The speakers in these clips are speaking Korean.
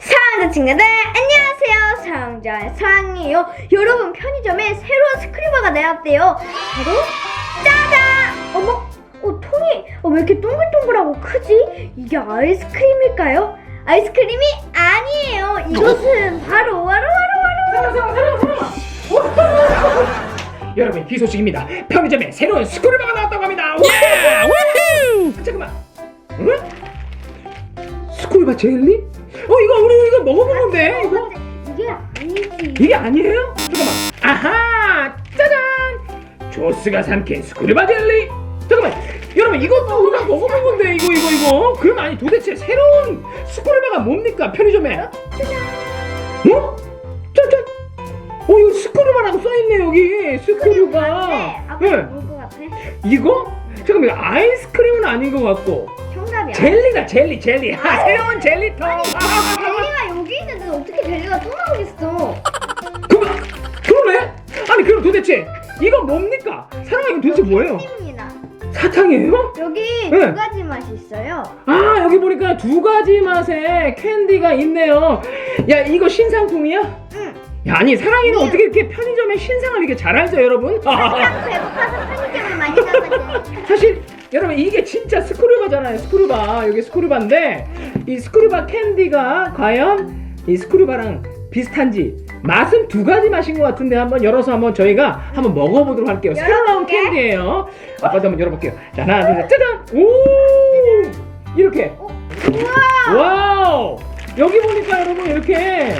사랑하는 친구들 안녕하세요. 사랑자의 사랑이에요. 여러분 편의점에 새로운 스크류버가 나왔대요. 바로 짜잔! 어머 어 통이 어, 왜 이렇게 동글동글하고 크지? 이게 아이스크림일까요? 아이스크림이 아니에요. 이것은 바로 바로 바로 바로 여러분 희소식입니다. 편의점에 새로운 스크류바가 나왔다고 합니다. 와! 우후! 잠깐만. 응? 스크류바 젤리? 어 이거 우리 이거 먹어본 건데 이거 이게 아니지 이게 아니에요? 잠깐만. 아하! 짜잔! 조스가 삼킨 스크류바 젤리. 잠깐만. 여러분 이것도 우리가 먹어본 건데 이거 이거 이거. 그럼 아니 도대체 새로운 스크류바가 뭡니까 편의점에? 어? 짜잔! 어 이거 스크류바라고 써있네 여기 스크류바. 네 아빠 네. 뭘것 같아? 이거? 잠깐만 이거 아이스크림은 아닌 것 같고 정답이야 젤리다 젤리 젤리 아, 새로운 젤리통 아, 젤리가 여기 있는데 어떻게 젤리가 또 나오겠어 그럼 그러네 아니 그럼 도대체 이건 뭡니까 사랑아 이거 도대체 뭐예요 사탕이에요? 여기 네. 두 가지 맛이 있어요. 아 여기 보니까 두 가지 맛의 캔디가 있네요 야 이거 신상품이야? 응. 야 아니 사랑이는 네. 어떻게 이렇게 편의점에 신상을 이렇게 잘 알죠 여러분? 그냥 배고파서 편의점을 많이 가거든. 사실 여러분 이게 진짜 스크류바잖아요 스크류바 여기 스크류바인데 이 스크류바 캔디가 과연 이 스크류바랑 비슷한지 맛은 두 가지 맛인 것 같은데 한번 열어서 한번 저희가 한번 먹어보도록 할게요 새로 나온 열어볼게. 캔디예요 아빠도 한번 열어볼게요 자 하나 둘셋 짜잔 오 이렇게 우와. 와우 여기 보니까 여러분 이렇게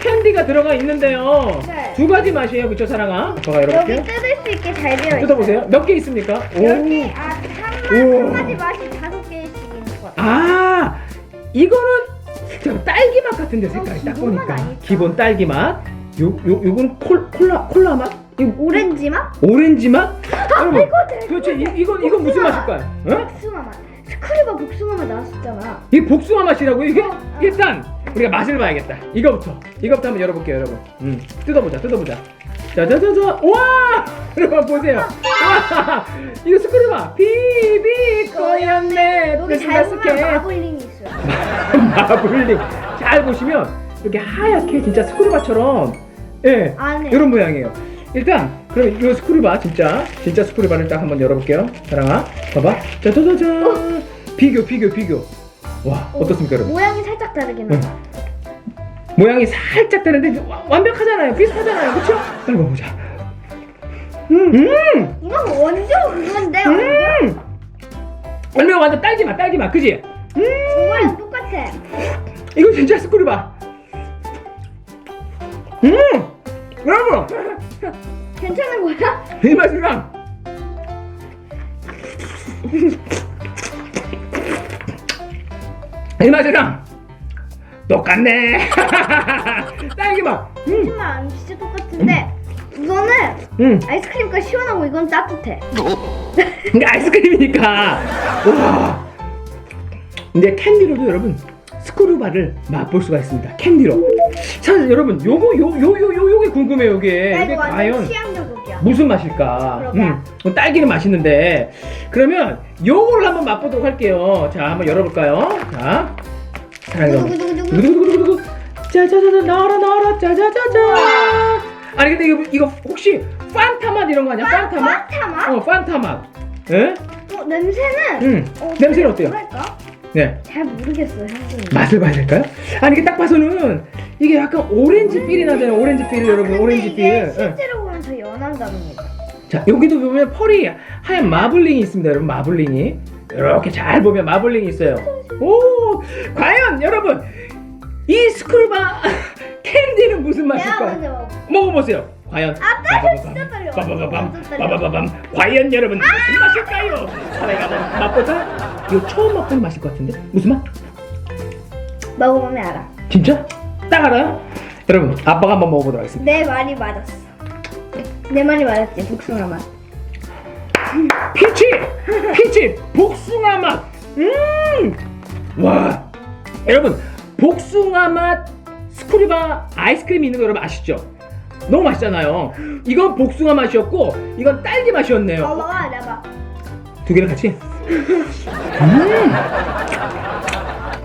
캔디가 들어가 있는데요 네. 두 가지 맛이에요 그쵸 사랑아 여기 열어볼게요 뜯을 수 있게 잘 되어 있어요. 뜯어보세요 몇 개 있습니까 여기 아, 한, 우와. 맛, 한 가지 맛이 다섯 개씩 있는 것 같아. 아 이거는 참 딸기 맛 같은데 색깔이 어, 딱 기본 맛 보니까 아닐까? 기본 딸기 맛. 요 요 요건 콜 콜라 콜라 맛? 이거 오렌지 맛? 오렌지 맛? 여러분 이거 돼. 도대체 이, 이건 이건 무슨. 맛일까요? 어? 복숭아 맛. 스크류바 복숭아 맛 나왔었잖아. 이 복숭아 맛이라고 이게? 어. 일단 우리가 맛을 봐야겠다. 이거부터 이거부터 한번 열어볼게요, 여러분. 음 뜯어보자, 뜯어보자. 자자자자, 와! 여러분 보세요. 와! 이거 스크류바 비비 꼬였네. 여기 잘 보면. 마블링이 있어요. 마블링 잘 보시면 이렇게 하얗게 진짜 스크류바처럼 예 안에. 이런 모양이에요. 일단 그럼 이 스크류바 진짜 진짜 스크류바를 딱 한번 열어볼게요. 사랑아 봐봐 짜자자잔 비교 비교 비교 와 어떻습니까 여러분? 모양이 살짝 다르긴 응. 하다. 모양이 살짝 다른데 와- 완벽하잖아요 비슷하잖아요 그렇죠? 빨리 먹어보자. 음, 음, 이건 완전 그건데 완전 음. 완전 완전 딸기 맛 딸기 맛 그지? 음, 저거랑 똑같아. 이거 진짜 스크류바. 음, 여러분. 괜찮은 거야? 이 맛이랑 이 맛이랑 똑같네 딸기 맛 음, 하지만 진짜 똑같은데 이거는 음. 아이스크림과 시원하고 이건 따뜻해. 근데 아이스크림이니까 와 근데 캔디로도 여러분 스크루바를 맛볼 수가 있습니다 캔디로 사실 여러분 요거 요 요 요 요 요게 궁금해요 요게 나 이게 과연 취향. 무슨 맛일까? 그러게. 음, 딸기는 맛있는데 그러면 요거를 한번 맛보도록 할게요. 자, 한번 열어볼까요? 자, 사랑해. 두구두구두구두구. 짜자자자 나와라 나와라 짜자자자. 아니 근데 이거 이거 혹시 판타 맛 이런 거 아니야? 판타 맛? 어, 판타 맛. 예? 어, 냄새는 음. 어, 냄새는 어때요? 뭐랄까? 네. 잘 모르겠어 향기는. 맛을 봐야 될까요? 아니 이게 딱 봐서는 이게 약간 오렌지 필이 나잖아요. 오렌지 필 여러분, 근데 오렌지 이게 필. 예. 실제로 보면 더 연한답니다. 자 여기도 보면 펄이 하얀 마블링이 있습니다 여러분 마블링이 이렇게 잘 보면 마블링이 있어요 오 과연 여러분 이 스크루바 캔디는 무슨 내가 맛일까 요? 먼저 먹어. 먹어보세요 과연 아. 빠바바밤 떨려. 빠바바밤 과연 여러분 무슨 맛일까요? 한번 맛보자 이거 처음 맛보는 맛일 것 같은데 무슨 맛? 먹어보면 알아. 진짜? 딱 알아요? 여러분 아빠가 한번 먹어보도록 하겠습니다 내 말이 맞았어. 내 말이 맞았지 복숭아 맛. 피치! 피치! 복숭아 맛! 음! 와! 여러분, 복숭아 맛 스크류바 아이스크림이 있는 거 여러분 아시죠? 너무 맛있잖아요. 이건 복숭아 맛이었고, 이건 딸기 맛이었네요. 먹어, 내봐. 두 개를 같이. 음.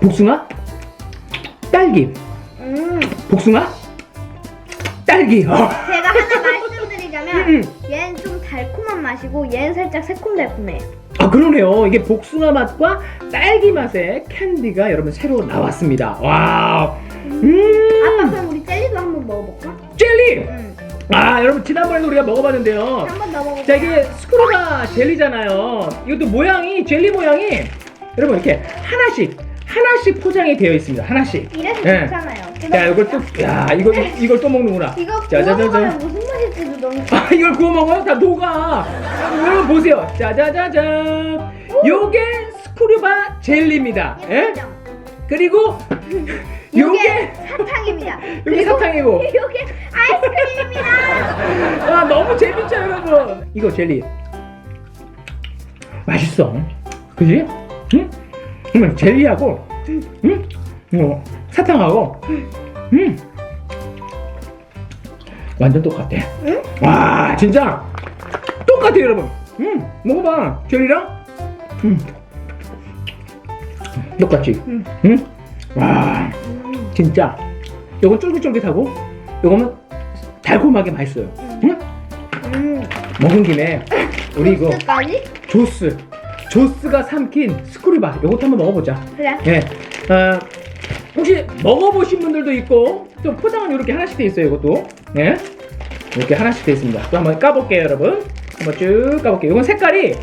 복숭아, 딸기, 음. 복숭아, 딸기. 어. 제가 하나 말씀드리자면 음. 얘는 좀 달콤한 맛이고 얘는 살짝 새콤달콤해요. 아 그러네요. 이게 복숭아 맛과 딸기 맛의 캔디가 여러분 새로 나왔습니다. 와. 아빠 음. 그럼 우리 젤리도 한번 먹어볼까? 젤리. 응. 아 여러분 지난번에도 우리가 먹어봤는데요. 한 번 더 먹어볼까? 자 이게 스크루바 젤리잖아요. 이것도 모양이 젤리 모양이 여러분 이렇게 하나씩 하나씩 포장이 되어 있습니다. 하나씩. 이래서 예. 좋잖아요. 자 이걸 또, 야 이거 이걸 또 먹는구나. 이거 구워. 먹으면 무슨 맛일지도 너무 아 이걸 구워 먹어요? 다 녹아. 여러분 보세요. 짜자자잔. 요게 스크루바 젤리입니다. 예? 예쁘죠? 그리고 요게 사탕입니다. 요게 그리고 사탕이고. 요게 아이스크림입니다. 와 너무 재밌죠 여러분. 이거 젤리 맛있어. 그지? 응? 응 젤리하고 응? 어, 사탕하고 음 완전 똑같아. 응? 와 진짜 똑같아 여러분. 음 먹어봐 젤리랑 음 똑같지. 응. 응? 와 진짜 요건 쫄깃쫄깃하고 요거는 달콤하게 맛있어요. 응? 음. 먹은 김에 우리 이거 소스까지? 조스 조스가 삼킨 스크류바 요것도 한번 먹어보자. 그래. 예. 어, 혹시 먹어보신 분들도 있고 또 포장은 이렇게 하나씩 돼 있어요 이것도. 예. 이렇게 하나씩 돼 있습니다. 또 한번 까볼게요 여러분. 한번 쭉 까볼게요. 이건 색깔이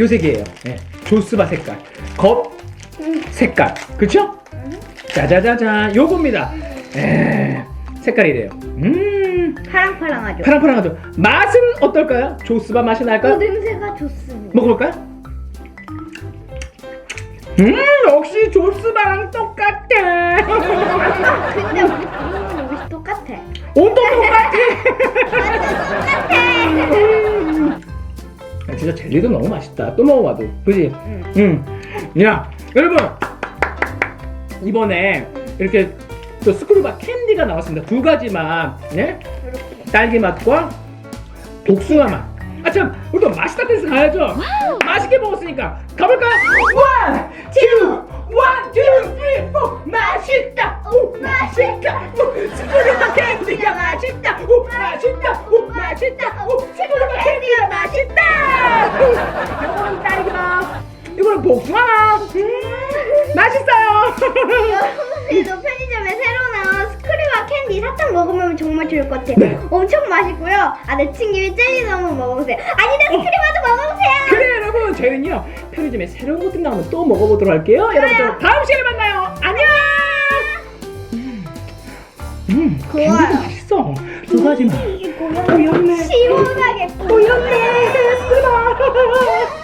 요 색이에요. 예. 조스바 색깔. 겉 음. 색깔. 그쵸? 음. 짜자자자 요겁니다. 예. 색깔이 래요. 음. 파랑파랑하죠. 파랑파랑하죠. 맛은 어떨까요? 조스바 맛이 어, 날까요? 냄새가 좋습니다. 먹어볼까요? 음 역시 조스바랑 똑같아. 근데 우리 부모님 옷이 똑같아. 온도 똑같아. 똑같아. 아, 진짜 젤리도 너무 맛있다. 또 먹어봐도 그지? 응. 음. 야 여러분 이번에 이렇게 또 스크루바 캔디가 나왔습니다. 두 가지 맛. 예? 이렇게. 딸기 맛과 복숭아 맛. 아 참, 우리 또 맛있다 댄스 가야죠. 맛있게 먹었으니까 가볼까요? 원, 투, 원, 여러분들도 편의점에 새로 나온 스크류와 캔디 사탕 먹으면 정말 좋을 것 같아요. 네. 엄청 맛있고요. 아, 내친 김에 젤리도 한번 먹어보세요. 아니다, 스크류와도 먹어보세요. 그래 여러분. 저희는요 편의점에 새로운 것들 나오면 또 먹어보도록 할게요. 여러분 저 다음 시간에 만나요. 안녕! 음, 음 좋아요. 맛있어. 두 가지 맛 이게 고명 고였네. 시원하게 고였네. 쓰라